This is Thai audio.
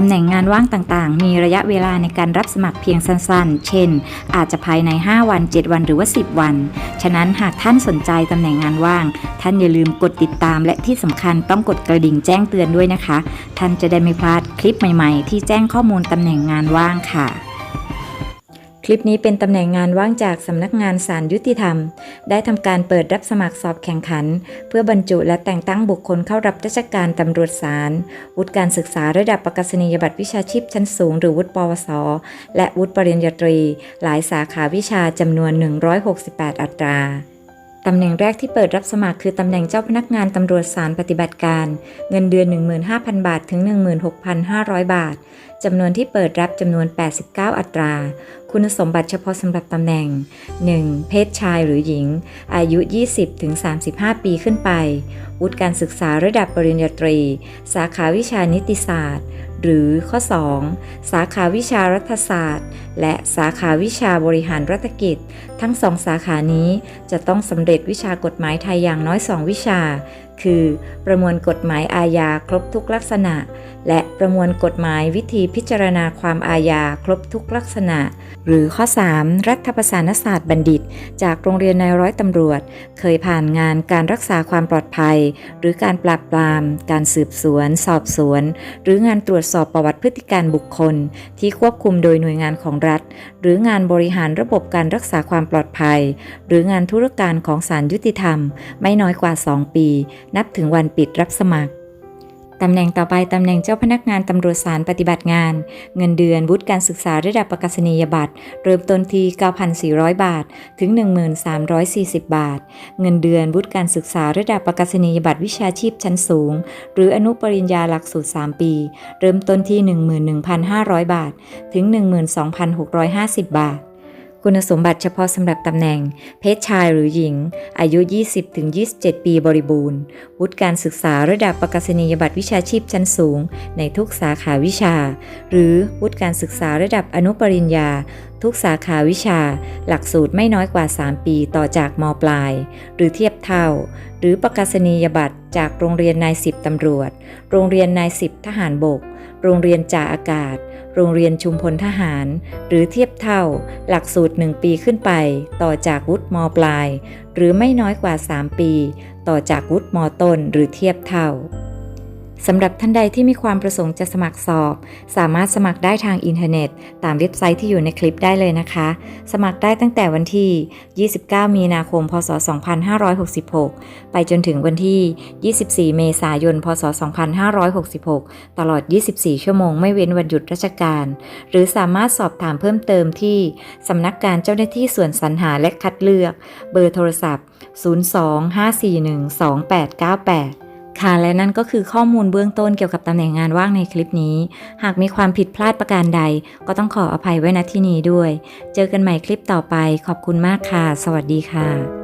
ตำแหน่งงานว่างต่างๆ มีระยะเวลาในการรับสมัครเพียงสั้นๆ เช่น อาจจะภายใน 5 วัน 7 วันหรือว่า 10 วัน ฉะนั้นหากท่านสนใจตำแหน่งงานว่าง ท่านอย่าลืมกดติดตาม และที่สำคัญต้องกดกระดิ่งแจ้งเตือนด้วยนะคะ ท่านจะได้ไม่พลาดคลิปใหม่ๆ ที่แจ้งข้อมูลตำแหน่งงานว่างค่ะ ลิปนี้เป็นตำแหน่งงานว่างจากสำนักงานสารยุติธรรม ได้ทำการเปิดรับสมัครสอบแข่งขัน เพื่อบรรจุและแต่งตั้งบุคคลเข้ารับราชการตำรวจสารวุฒิการศึกษาระดับประกาศนียบัตรวิชาชีพชั้นสูง หรือวุฒิปวส และวุฒิปริญญาตรี หลายสาขาวิชาจำนวน 168 อัตรา ตำแหน่งแรกที่เปิดรับสมัครคือตำแหน่งเจ้าพนักงานตำรวจศาลปฏิบัติการ เงินเดือน 15,000 บาทถึง 16,500 บาท จำนวนที่เปิดรับจำนวน 89 อัตรา คุณสมบัติเฉพาะสำหรับตำแหน่ง 1. เพศชายหรือหญิง อายุ 20-35 ปีขึ้นไป วุฒิการศึกษาระดับปริญญาตรี สาขาวิชานิติศาสตร์ หรือข้อ 2 สาขาวิชารัฐศาสตร์ และสาขาวิชาบริหารรัฐกิจ ทั้งสองสาขานี้จะต้องสำเร็จวิชากฎหมายไทยอย่างน้อย 2 วิชา คือ ประมวลกฎหมายอาญาครบทุกลักษณะ และประมวลกฎหมายวิธีพิจารณาความอาญาครบทุกลักษณะ หรือข้อ 3 รัฐประศานศาสตร์บัณฑิต จากโรงเรียนนายร้อยตำรวจ เคยผ่านงานการรักษาความปลอดภัย หรือการปราบปราม การสืบสวน สอบสวน หรืองานตรวจสอบประวัติพฤติการบุคคล ที่ควบคุมโดยหน่วยงานของรัฐ หรืองานบริหารระบบการรักษาความปลอดภัย หรืองานธุรการของศาลยุติธรรม ไม่น้อยกว่า 2 ปีนับถึงวันปิดรับสมัครตำแหน่งต่อไปตำแหน่งเจ้าพนักงานตำรวจศาลปฏิบัติงาน เงินเดือนวุฒิการศึกษาระดับประกาศนียบัตร เริ่มต้นที่ 9,400 บาท ถึง 1340 บาท เงินเดือนวุฒิการศึกษาระดับประกาศนียบัตรวิชาชีพชั้นสูง หรืออนุปริญญาหลักสูตร 3 ปี เริ่มต้นที่ 11,500 บาท ถึง 12,650 บาท คุณสมบัติเฉพาะสำหรับตำแหน่ง เพศชายหรือหญิง อายุ 20-27 ปีบริบูรณ์ วุฒิการศึกษาระดับประกาศนียบัตรวิชาชีพชั้นสูง ในทุกสาขาวิชา หรือวุฒิการศึกษาระดับอนุปริญญา ทุกสาขาวิชา หลักสูตรไม่น้อยกว่า 3 ปีต่อจากมปลาย หรือเทียบเท่า หรือประกาศนียบัตรจากโรงเรียนนายสิบตำรวจ โรงเรียนนายสิบทหารบก โรงเรียนจ่าอากาศ โรงเรียนชุมพลทหาร หรือเทียบเท่า หลักสูตร 1 ปีขึ้นไป ต่อจากวุฒิมปลาย หรือไม่น้อยกว่า 3 ปี ต่อจากวุฒิมต้น หรือเทียบเท่า สำหรับท่านใดที่มีความประสงค์จะสมัครสอบ สามารถสมัครได้ทางอินเทอร์เน็ต ตามเว็บไซต์ที่อยู่ในคลิปได้เลยนะคะ สมัครได้ตั้งแต่วันที่ 29 มีนาคม พศ 2566 ไปจนถึงวันที่ 24 เมษายน พศ 2566 ตลอด 24 ชั่วโมงไม่เว้นวันหยุดราชการ หรือสามารถสอบถามเพิ่มเติมที่สำนักการเจ้าหน้าที่ส่วนสรรหาและคัดเลือก เบอร์โทรศัพท์ 025412898 ค่ะและนั่นก็คือข้อมูลเบื้องต้นเกี่ยวกับตำแหน่งงานว่างในคลิปนี้ หากมีความผิดพลาดประการใด ก็ต้องขออภัยไว้ณที่นี้ด้วย เจอกันใหม่คลิปต่อไป ขอบคุณมากค่ะ สวัสดีค่ะ